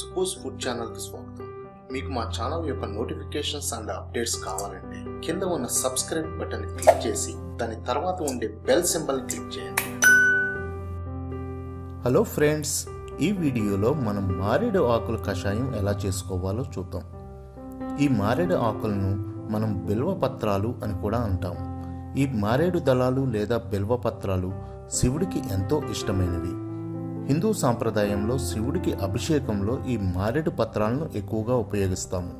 సుపోజ్ food ఛానల్కి స్వాగతం. మీకు మా ఛానల్ యొక్క నోటిఫికేషన్స్ అండ్ అప్డేట్స్ కావాలంటే కింద ఉన్న సబ్స్క్రైబ్ బటన్ క్లిక్ చేసి దాని తర్వాత ఉండే బెల్ సింబల్ క్లిక్ చేయండి. హలో ఫ్రెండ్స్ ఈ వీడియోలో మనం మారేడు ఆకుల కషాయం ఎలా చేసుకోవాలో చూద్దాం. ఈ మారేడు ఆకులను మనం బిల్వ పత్రాలు అని కూడా అంటాం. ఈ మారేడు దళాలు లేదా బిల్వ పత్రాలు శివుడికి ఎంతో ఇష్టమైనవి. హిందూ సాంప్రదాయంలో శివుడికి అభిషేకంలో ఈ మారేడు పత్రాలను ఎక్కువగా ఉపయోగిస్తాము.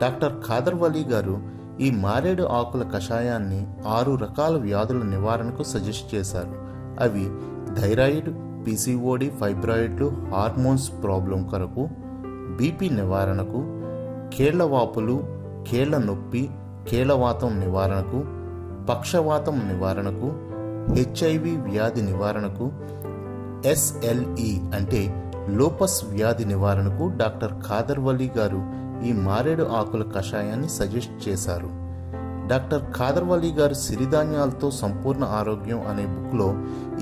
డాక్టర్ ఖాదర్ వలీ గారు ఈ మారేడు ఆకుల కషాయాన్ని ఆరు రకాల వ్యాధుల నివారణకు సజెస్ట్ చేశారు. అవి థైరాయిడ్ పీసీఓడి ఫైబ్రాయిడ్లు హార్మోన్స్ ప్రాబ్లం కొరకు బీపీ నివారణకు కీళ్ళ వాపులు కీళ్ళ నొప్పి కీళ్ళవాతం నివారణకు పక్షవాతం నివారణకు హెచ్ఐవి వ్యాధి నివారణకు ఎస్ఎల్ఈ అంటే లోపస్ వ్యాధి నివారణకు డాక్టర్ ఖాదర్ వలీ గారు ఈ మారేడు ఆకుల కషాయాన్ని సజెస్ట్ చేశారు. డాక్టర్ ఖాదర్ వలీ గారు సిరిధాన్యాలతో సంపూర్ణ ఆరోగ్యం అనే బుక్లో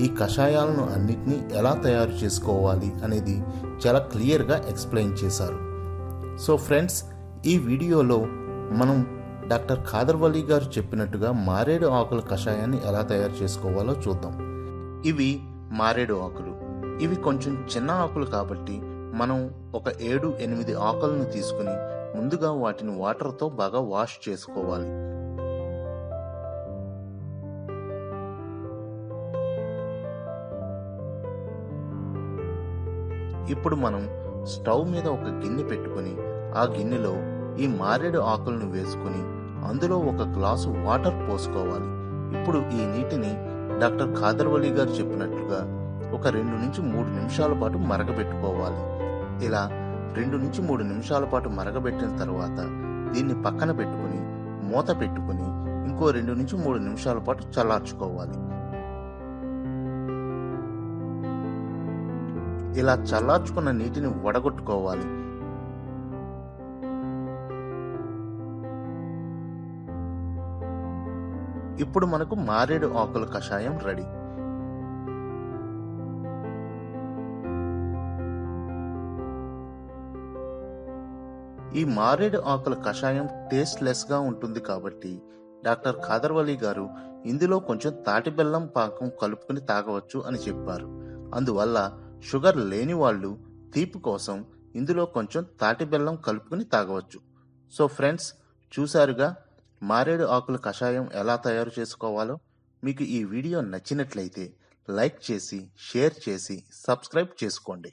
ఈ కషాయాలను అన్నిటినీ ఎలా తయారు చేసుకోవాలి అనేది చాలా క్లియర్గా ఎక్స్ప్లెయిన్ చేశారు. సో ఫ్రెండ్స్ ఈ వీడియోలో మనం డాక్టర్ ఖాదర్ వలీ గారు చెప్పినట్టుగా మారేడు ఆకుల కషాయాన్ని ఎలా తయారు చేసుకోవాలో చూద్దాం. ఇవి మారేడు ఆకులు. ఇవి కొంచెం చిన్న ఆకులు కాబట్టి మనం ఒక ఏడు ఎనిమిది ఆకులను తీసుకుని ముందుగా వాటిని వాటర్తో బాగా వాష్ చేసుకోవాలి. ఇప్పుడు మనం స్టవ్ మీద ఒక గిన్నె పెట్టుకుని ఆ గిన్నెలో ఈ మారేడు ఆకులను వేసుకుని అందులో ఒక గ్లాసు వాటర్ పోసుకోవాలి. ఇప్పుడు ఈ నీటిని డాక్టర్ ఖాదర్వలీ గారు చెప్పినట్లుగా ఒక రెండు నుంచి మూడు నిమిషాల పాటు మరగబెట్టుకోవాలి. ఇలా రెండు నుంచి మూడు నిమిషాల పాటు మరగబెట్టిన తర్వాత దీన్ని పక్కన పెట్టుకుని మూత పెట్టుకుని ఇంకో రెండు నుంచి మూడు నిమిషాల పాటు చల్లార్చుకోవాలి. ఇలా చల్లార్చుకున్న నీటిని వడగొట్టుకోవాలి. ఇప్పుడు మనకు మారేడు ఆకుల కషాయం రెడీ. ఈ మారేడు ఆకుల కషాయం టేస్ట్ లెస్గా ఉంటుంది కాబట్టి డాక్టర్ ఖాదర్వలీ గారు ఇందులో కొంచెం తాటి బెల్లం పాకం కలుపుకుని తాగవచ్చు అని చెప్పారు. అందువల్ల షుగర్ లేని వాళ్ళు తీపి కోసం ఇందులో కొంచెం తాటి బెల్లం కలుపుకుని తాగవచ్చు. సో ఫ్రెండ్స్ చూసారుగా మారేడు ఆకుల కషాయం ఎలా తయారు చేసుకోవాలో మీకు ఈ వీడియో నచ్చినట్లయితే లైక్ చేసి షేర్ చేసి సబ్స్క్రైబ్ చేసుకోండి.